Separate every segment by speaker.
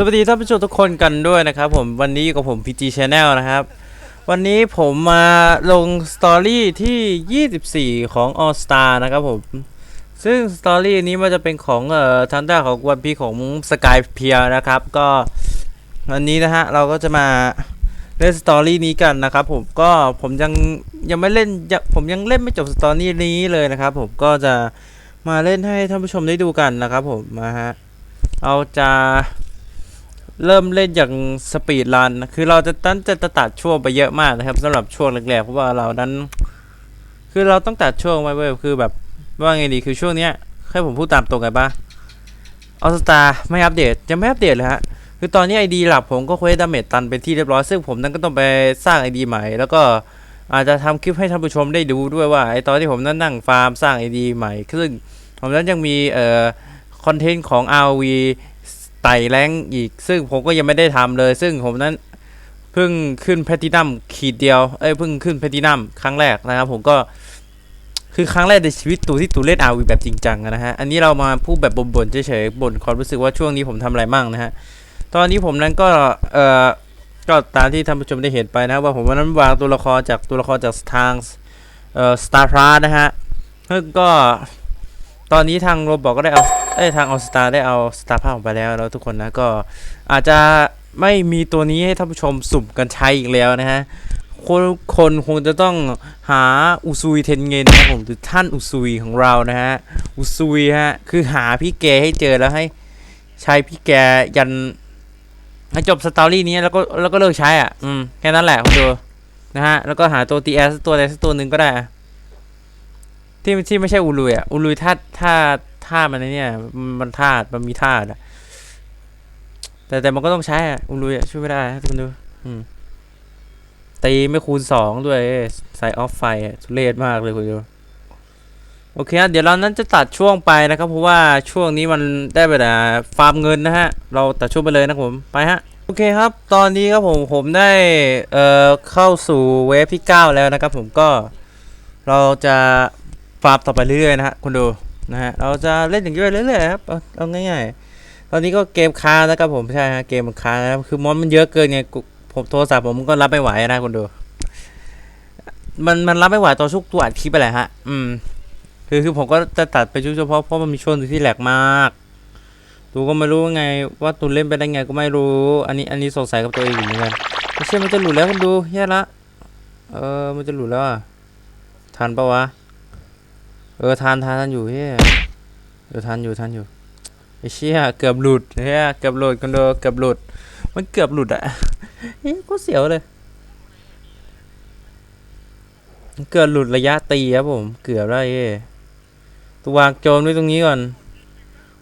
Speaker 1: สวัสดีท่านผู้ชมทุกคนกันด้วยนะครับผมวันนี้อยู่กับผม PG Channel นะครับ วันนี้ผมมาลงสตอรี่ที่ 24 ของ All Star นะครับผม ซึ่งสตอรี่นี้มันจะเป็นของเอ่อทันด้าของวันพีของสกายเพียนะครับก็วันนี้นะฮะเราก็จะมาเล่นสตอรี่นี้กันนะครับผมก็ผมยังยังไม่เล่นผมยังเล่นไม่จบสตอรี่นี้เลยนะครับผมก็จะมาเล่นให้ท่านผู้ชมได้ดูกันนะครับผมมาฮะเอาจะ เริ่มเล่นอย่างสปีดรันคือเราจะตั้นจะตัดช่วงไปเยอะมากนะครับสำหรับช่วงแรกๆเพราะว่าเรานั้น คือเราต้องตัดช่วงไว้เว้ยคือแบบว่าไงดีคือช่วงเนี้ยให้ผมพูดตามตรงกันปะออสตาไม่อัปเดตยังไม่อัปเดตเลยฮะคือตอนนี้ไอดีหลักผมก็เควสดาเมจตันเป็นที่เรียบร้อยซึ่งผมนั้นก็ต้องไปสร้างไอดีใหม่ แล้วก็อาจจะทำคลิปให้ท่านผู้ชมได้ดูด้วยว่าไอตอนที่ผมนั้นนั่งฟาร์มสร้างไอดีใหม่ซึ่งผมนั้นยังมีเอ่อคอนเทนต์ของ RV ต่แรงอีก ซึ่งผมก็ยังไม่ได้ทำเลย ซึ่งผมนั้นเพิ่งขึ้นแพทินัมขีดเดียว เอ้ยเพิ่งขึ้นแพทินัมครั้งแรกนะครับ ผมก็คือครั้งแรกในชีวิตตูที่ตูเล่นอาวีแบบจริงจังนะฮะ อันนี้เรามาพูดแบบบ่นๆเฉยๆบ่นความรู้สึกว่าช่วงนี้ผมทำอะไรมั่งนะฮะ ตอนนี้ผมนั้นก็เอ่อก็ตามที่ท่านผู้ชมได้เห็นไปนะว่าผมวันนั้นวางตัวละครจากตัวละครจากทางเอ่อสตาร์พาร์นะฮะซึ่งก็ตอนนี้ทางโรบอกก็ได้เอา เอ้ยทางออสตาได้เอาสตาร์พาร์ออกไปแล้วแล้วทุกคนนะก็อาจจะไม่มีตัวนี้ให้ท่านผู้ชมสุ่มกันใช้อีกแล้วนะฮะคนคนคงจะต้องหาอุซุยเทนเงินนะผมหรือท่านอุซุยของเรานะฮะอุซุยฮะคือหาพี่แกให้เจอแล้วให้ใช้พี่แกยันให้จบสตอรี่นี้แล้วก็แล้วก็เลิกใช้อะอืมแค่นั้นแหละคุณดูนะฮะแล้วก็หาตัวตีแอสตัวใดสักตัวหนึ่งก็ได้ที่ที่ไม่ใช่อูลุยอะอูลุยท่าท่า ท่ามันเนี่ย มันท่ามันมีท่าอะแต่แต่มันก็ต้องใช้อะอูลุยอะช่วยไม่ได้คุณดูตีไม่คูณสองด้วยใส่ออฟไฟทุเรศมากเลยคุณดูโอเคนะเดี๋ยวเรานั้นจะตัดช่วงไปนะครับ เพราะว่าช่วงนี้มันได้เวลาฟาร์มเงินนะฮะ เราตัดช่วงไปเลยนะผมไปฮะโอเคครับ ตอนนี้ครับผมผมได้เอ่อเข้าสู่เวฟที่ 9 แล้วนะครับ ผมก็เราจะฟาร์มต่อไปเรื่อยๆนะฮะคุณดู นะฮะเราจะเล่นอย่างนี้ไปเรื่อยๆครับเอาง่ายๆ ตอนนี้ก็เกมค้างนะครับผมใช่ฮะเกมค้างนะครับคือมอนมันเยอะเกินไงผมโทรศัพท์ผมก็รับไม่ไหวนะคุณดู มันมันรับไม่ไหวตอนชุกตัวอัดคลิปไปแหละฮะ อืม คือคือผมก็จะตัดไปชุดเฉพาะเพราะมันมีช่วงที่แหลกมากตูก็ไม่รู้ไงว่าตูเล่นไปได้ไงก็ไม่รู้ อันนี้อันนี้สงสัยกับตัวเองอยู่เหมือนกันไม่ใช่มันจะหลุดแล้วคุณดูแย่ละเออมันจะหลุดแล้วอะทันปะวะ เออทันทันทันอยู่เฮ้ยเออทันอยู่ทันอยู่ไอ้เชี่ยเกือบหลุดเฮ้ยเกือบหลุดกันเดเกือบหลุด มันเกือบหลุดอะเฮ้ยก็เสียวเลย เกือบหลุดระยะตีครับผม เกือบได้เอ้ยตัววางโจมไว้ตรงนี้ก่อน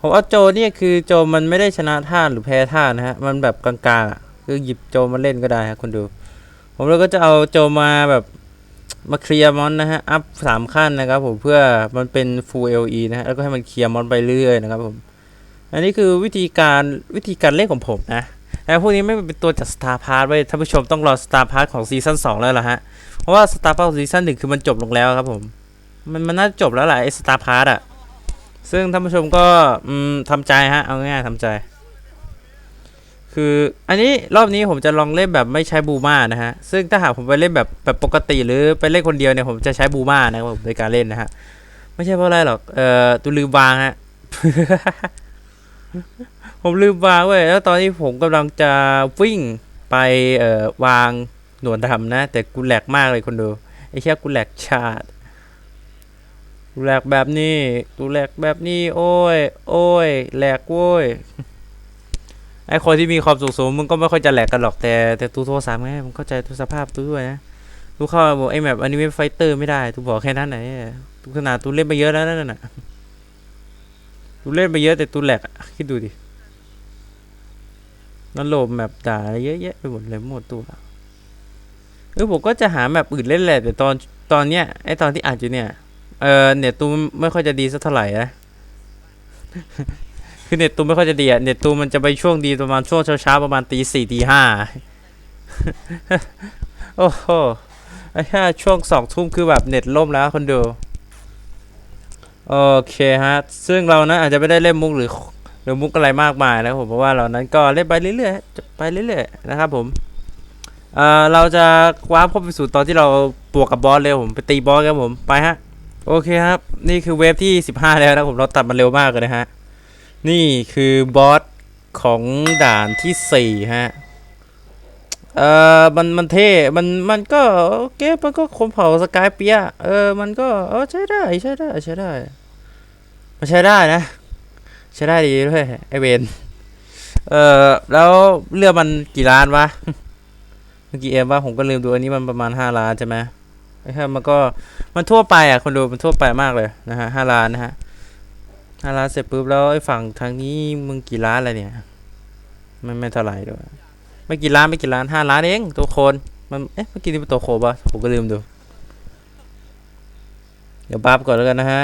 Speaker 1: ผมเอาโจมเนี่ยคือโจมมันไม่ได้ชนะท่าหรือแพ้ท่านะฮะ มันแบบกลางๆคือหยิบโจมมาเล่นก็ได้ฮะคนดู ผมแล้วก็จะเอาโจมมาแบบ มาเคลียร์มอนนะฮะ อัพสามขั้นนะครับผมเพื่อมันเป็น full LE นะฮะ แล้วก็ให้มันเคลียร์มอนไปเรื่อยนะครับผม อันนี้คือวิธีการวิธีการเล่นของผมนะแล้วพวกนี้ไม่เป็นตัวจาก Star Pass ไว้ท่านผู้ชมต้องรอ Star Pass ของซีซั่น2แล้วล่ะฮะ เพราะว่า Star Pass ซีซั่นหนึ่งคือมันจบลงแล้วครับผม มันมันน่าจะจบแล้วแหละไอ้ Star Pass อะ ซึ่งท่านผู้ชมก็อืมทำใจฮะ เอาง่ายๆทำใจ คืออันนี้รอบนี้ผมจะลองเล่นแบบไม่ใช้บูมานะฮะ ซึ่งถ้าหากผมไปเล่นแบบแบบปกติหรือไปเล่นคนเดียวเนี่ยผมจะใช้บูมานะครับผมในการเล่นนะฮะ ไม่ใช่เพราะอะไรหรอก เอ่อตูลืมวางฮะ ผมลืมวางเว้ย แล้วตอนนี้ผมกำลังจะวิ่งไปเอ่อวางหนวดดำนะ แต่กูแหลกมากเลยคนดูไอ้แค่กูแหลกชาติกูแหลกแบบนี้กูแหลกแบบนี้ โอ้ย โอ้ยแหลกโว้ย ไอคนที่มีความสุขสูงมึงก็ไม่ค่อยจะแหลกกันหรอกแต่แต่ตูโทรสามไงมึงเข้าใจทุกสภาพตูด้วยนะตูเข้าบอกไอแบบอันิเมะไฟเตอร์ไม่ได้ตูบอกแค่นั้นไหนตูขนาดตูเล่นไปเยอะแล้วนั่นน่ะตูเล่นไปเยอะแต่ตูแหลกอะคิดดูดินั่นโลมแบบด่าเยอะแยะไปหมดเลยหมดตัวเออผมก็จะหาแบบอื่นเล่นแหละแต่ตอนตอนเนี้ยไอตอนที่อ่านอยู่เนี่ยเออเน็ตตูไม่ค่อยจะดีสักเท่าไหร่นะ คือเน็ตตูไม่ค่อยจะดีอะเน็ตตูมันจะไปช่วงดีประมาณช่วงเช้าๆประมาณตีสี่ตีห้าโอ้โหไอ้ห่าช่วงสองทุ่มคือแบบเน็ตล่มแล้วคนดูโอเคฮะ ซึ่งเรานะอาจจะไม่ได้เล่นมุกหรือหรือมุกอะไรมากมายนะครับผมเพราะว่าเรานั้นก็เล่นไปเรื่อยๆจะไปเรื่อยๆนะครับผมเอ่อเราจะคว้าพบไปสู่ตอนที่เราบวกกับบอสเลยผมไปตีบอสกันผมไปฮะโอเคครับ นี่คือเวฟที่ 15 แล้วนะผมเราตัดมันเร็วมากเลยนะฮะ นี่คือบอสของด่านที่4ฮะ เอ่อมันมันเท่ มันมันก็โอเคมันก็คมเผาสกายเปียเออ มันก็เออใช้ได้ใช้ได้ใช้ได้ มันใช้ได้นะ ใช้ได้ดีด้วยไอเวนเออแล้วเรือมันกี่ล้านวะเมื่อกี้เอ็มว่าผมก็ลืมดูอันนี้มันประมาณห้าล้านใช่ไหมไอ้ครับมันก็มันทั่วไปอะคนดูมันทั่วไปมากเลยนะฮะห้าล้านนะฮะ ห้าล้านเสร็จปุ๊บแล้วไอ้ฝั่งทางนี้มึงกี่ล้านอะไรเนี่ยไม่ไม่เท่าไหร่ด้วยไม่กี่ล้านไม่กี่ล้านห้าล้านเองตัวโคนมันเอ๊ะเมื่อกี้นี่เป็นตัวโคปะผมก็ลืมดู เดี๋ยวบัฟก่อนแล้วกันนะฮะ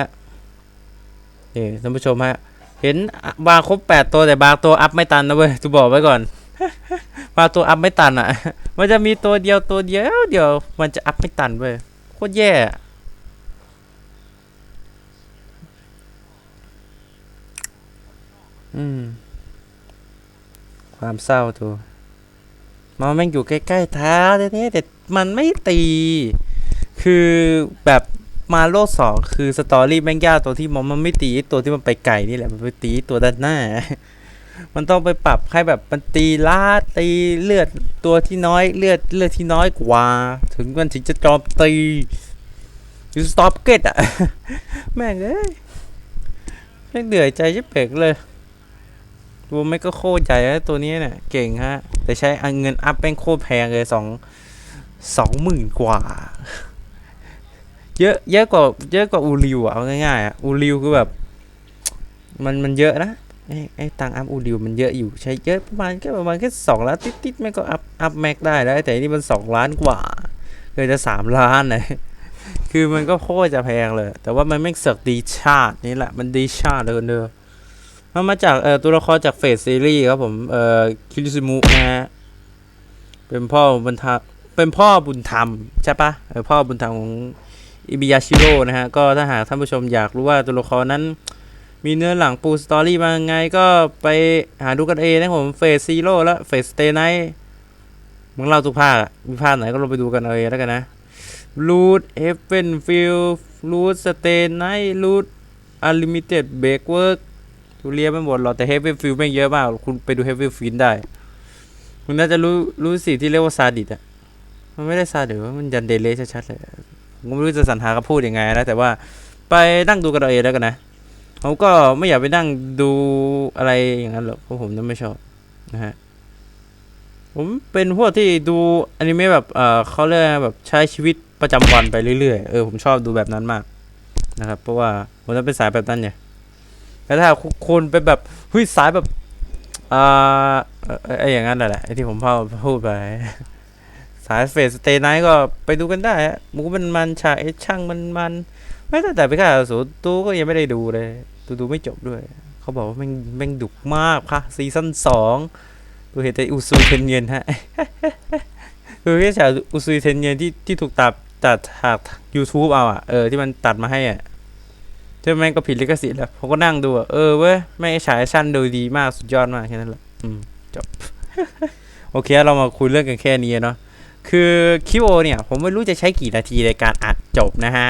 Speaker 1: นี่ท่านผู้ชมฮะ เห็นบาครบแปดตัวแต่บาตัวอัพไม่ตันนะเว้ยจะบอกไว้ก่อนบาตัวอัพไม่ตันอะ มันจะมีตัวเดียวตัวเดียวเดี๋ยวมันจะอัพไม่ตันเว้ยโคตรแย่ อืม ความเศร้าตัวมันแม่งอยู่ใกล้ๆเท้าแท้ๆแต่มันไม่ตี คือแบบมาโลกสองคือสตอรี่แม่งยากตัวที่มองมันไม่ตีตัวที่มันไปไก่นี่แหละมันไปตีตัวด้านหน้า มันต้องไปปรับให้แบบมันตีลาดตีเลือดตัวที่น้อยเลือดเลือดที่น้อยกว่า ถึงมันถึงจะจอมตีอยู่สต็อปเกตอะ แม่งเอ้ยแม่งเดือดใจจะเปกเลย ตัวไม่ก็โคตรใหญ่นะตัวนี้เนี่ยเก่งฮะ แต่ใช้เงินอัพแม่งโคตรแพงเลยสองสองหมื่นกว่า เยอะเยอะกว่าเยอะกว่าอูริวอะเอาง่ายๆอะอูริวคือแบบ มันมันเยอะนะไอ้ไอ้ตังอัพอูริวมันเยอะอยู่ใช้เยอะประมาณแค่ประมาณแค่สองล้านติดๆแม่ก็อัพอัพแม็กได้แล้วแต่อันนี่มันสองล้านกว่าเกินจะสามล้านเลยคือมันก็โคตรจะแพงเลย แต่ว่ามันไม่เสกดีชาตินี่แหละมันดีชาติเลยเด้อ มันมาจากเอ่อตัวละครจากเฟสซีรีส์ครับผมเอ่อคิริซึมุนะฮะเป็นพ่อบุญธรรมเป็นพ่อบุญธรรมใช่ปะเออพ่อบุญธรรมของอิบิยาชิโร่นะฮะก็ถ้าหากท่านผู้ชมอยากรู้ว่าตัวละครนั้นมีเนื้อหลังปูสตอรี่มาไงก็ไปหาดูกันเองนะผมเฟสซีโร่และเฟสเตไนมึงเล่าทุกภาคมีภาคไหนก็ลองไปดูกันเอาเองแล้วกันนะรูดเฮฟเฟนฟิลรูดสเตไนรูดอัลลิมิเต็ดเบรกเวิร์ก ทุเรียนไม่หมดหรอกแต่เฮฟเฟนฟิลไม่เยอะมาก คุณไปดูเฮฟเฟนฟิลได้ คุณน่าจะรู้รู้สิ่งที่เรียกว่าซาดิสอะมันไม่ได้ซาดิสมันยันเดเลชัดๆเลยผมไม่รู้จะสรรหาคำพูดยังไงนะแต่ว่าไปนั่งดูกันเอาเองแล้วกันนะผมก็ไม่อยากไปนั่งดูอะไรอย่างนั้นหรอกเพราะผมนั้นไม่ชอบนะฮะผมเป็นพวกที่ดูอนิเมะแบบเออเขาเรียกแบบใช้ชีวิตประจำวันไปเรื่อยๆเออผมชอบดูแบบนั้นมากนะครับ เพราะว่าผมจะเป็นสายแบบนั้นเนี่ย แต่ถ้าคุณเป็นแบบเฮ้ยสายแบบอ่าไอ้อย่างนั้นแหละไอ้ที่ผมพูดพูดไปสายเฟสสเตย์ไนท์ก็ไปดูกันได้หมูมันมันฉากไอ้ช่างมันมันไม่ตั้งแต่ไปค่าสูตูก็ยังไม่ได้ดูเลยตูดูไม่จบด้วย เขาบอกว่าแม่งแม่งดุกมากค่ะซีซั่นสองดูเห็นแต่อุซุยเทนเย็นฮะคือแค่ฉากอุซุยเทนเย็นที่ที่ถูกตัดตัดฉาก YouTube เอาอะเออที่มันตัดมาให้อะ ที่แม่งก็ผิดลิขสิทธิ์แล้วผมก็นั่งดูอะเออเว้ยแม่งฉายชั่นดูดีมากสุดยอดมากแค่นั้นแหละอืมจบโอเค เรามาคุยเรื่องกันแค่นี้เนาะคือคิวโอเนี่ย ผมไม่รู้จะใช้กี่นาทีในการอัดจบนะฮะ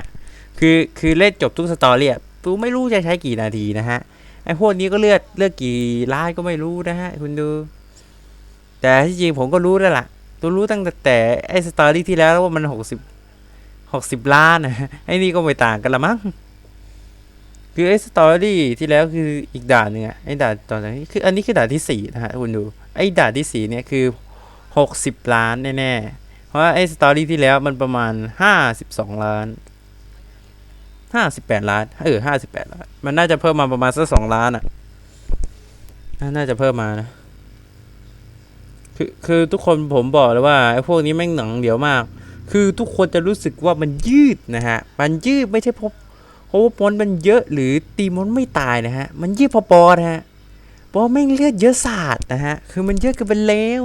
Speaker 1: คือคือเล่นจบทุกสตอรี่อะปูไม่รู้จะใช้กี่นาทีนะฮะไอ้พวกนี้ก็เลือดเลือดกี่ล้านก็ไม่รู้นะฮะ คุณดู แต่ที่จริงผมก็รู้แล้วล่ะ ตัวรู้ตั้งแต่แต่ไอ้สตอรี่ที่แล้วว่ามันหกสิบหกสิบล้านนะไอ้นี่ก็ไม่ต่างกันละมั้ง คือไอ้สตอรี่ที่แล้วคืออีกด่านหนึ่งอะไอ้ด่านตอนนี้คืออันนี้คือด่านที่สี่นะฮะคุณดูไอ้ด่านที่สี่เนี่ยคือหกสิบล้านแน่ๆ เพราะว่าไอ้สตอรี่ที่แล้วมันประมาณห้าสิบสองล้านห้าสิบแปดล้านเออห้าสิบแปดล้าน มันน่าจะเพิ่มมาประมาณสักสองล้านอะน่าจะเพิ่มมานะคือคือทุกคนผมบอกเลยว่าไอ้พวกนี้แม่งหนังเดียวมาก คือทุกคนจะรู้สึกว่ามันยืดนะฮะ มันยืดไม่ใช่เพราะ เพราะว่ามอนมันเยอะหรือตีมอนไม่ตายนะฮะ มันยืดพอปอนะฮะเพราะแม่งเลือดเยอะสาดนะฮะ คือมันเยอะเกินไปแล้ว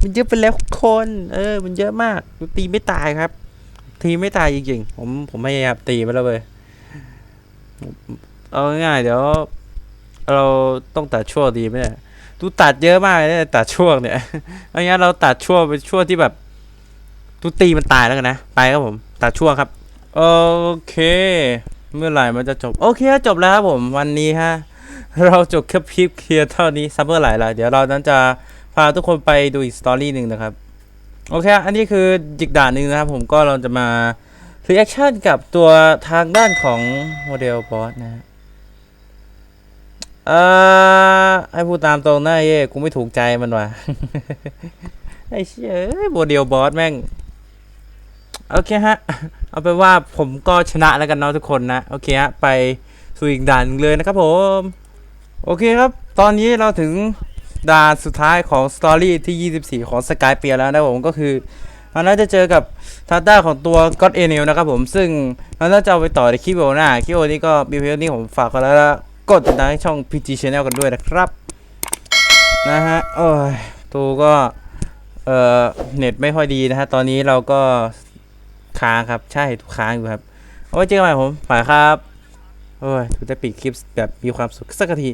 Speaker 1: มันเยอะไปแล้วคน เออ มันเยอะมาก ตีไม่ตายครับตีไม่ตายจริงๆ ผมผมพยายามตีไปแล้วเว้ยเอาง่ายเดี๋ยว เราต้องตัดช่วงดีไหมเนี่ยตูตัดเยอะมากเลยตัดช่วงเนี่ยเอางั้เราตัดช่วงเป็นช่วงที่แบบตูตีมันตายแล้วกันนะ ไปครับผม ตัดช่วงครับ โอเค เมื่อไหร่มันจะจบ โอเคจบแล้วครับผมวันนี้ฮะ เราจบแค่คลิปเคลียร์เท่านี้ซัมเมอร์ไหลละเดี๋ยวเรานั้นจะพาทุกคนไปดูอีกสตอรี่หนึ่งนะครับ โอเค อันนี้คือจิกด่านหนึ่งนะครับผมก็เราจะมารีแอคชั่นกับตัวทางด้านของโมเดลบอสนะฮะเอ่อให้พูดตามตรงนะเย่กูไม่ถูกใจมันว่ะไอ้เชี่ยเอ้ยโมเดลบอสแม่ง โอเคฮะ เอาเป็นว่าผมก็ชนะแล้วกันเนาะทุกคนนะ โอเคฮะ ไปสู่อีกด่านหนึ่งเลยนะครับผม โอเคครับ ตอนนี้เราถึงด่านสุดท้ายของสตอรี่ที่ 24 ของสกายเปียแล้วนะครับผมก็คือเราน่าจะเจอกับทาต้าของตัวก็ d เอเนลนะครับผม ซึ่งเราน่าจะเอาไปต่อในคลิปโอหน้าคลิปโอนี้ก็มีเพียงเท่านี้ผมฝากกันแล้วกดติดตามช่อง PG Channel กันด้วยนะครับ นะฮะ โอ้ยตูก็ เอ่อ เน็ตไม่ค่อยดีนะฮะ ตอนนี้เราก็ ค้างครับใช่ทุกค้างอยู่ครับเอาไว้เจอกันใหม่ผมไปครับโอ้ยถูกจะปิดคลิปแบบมีความสุขสักที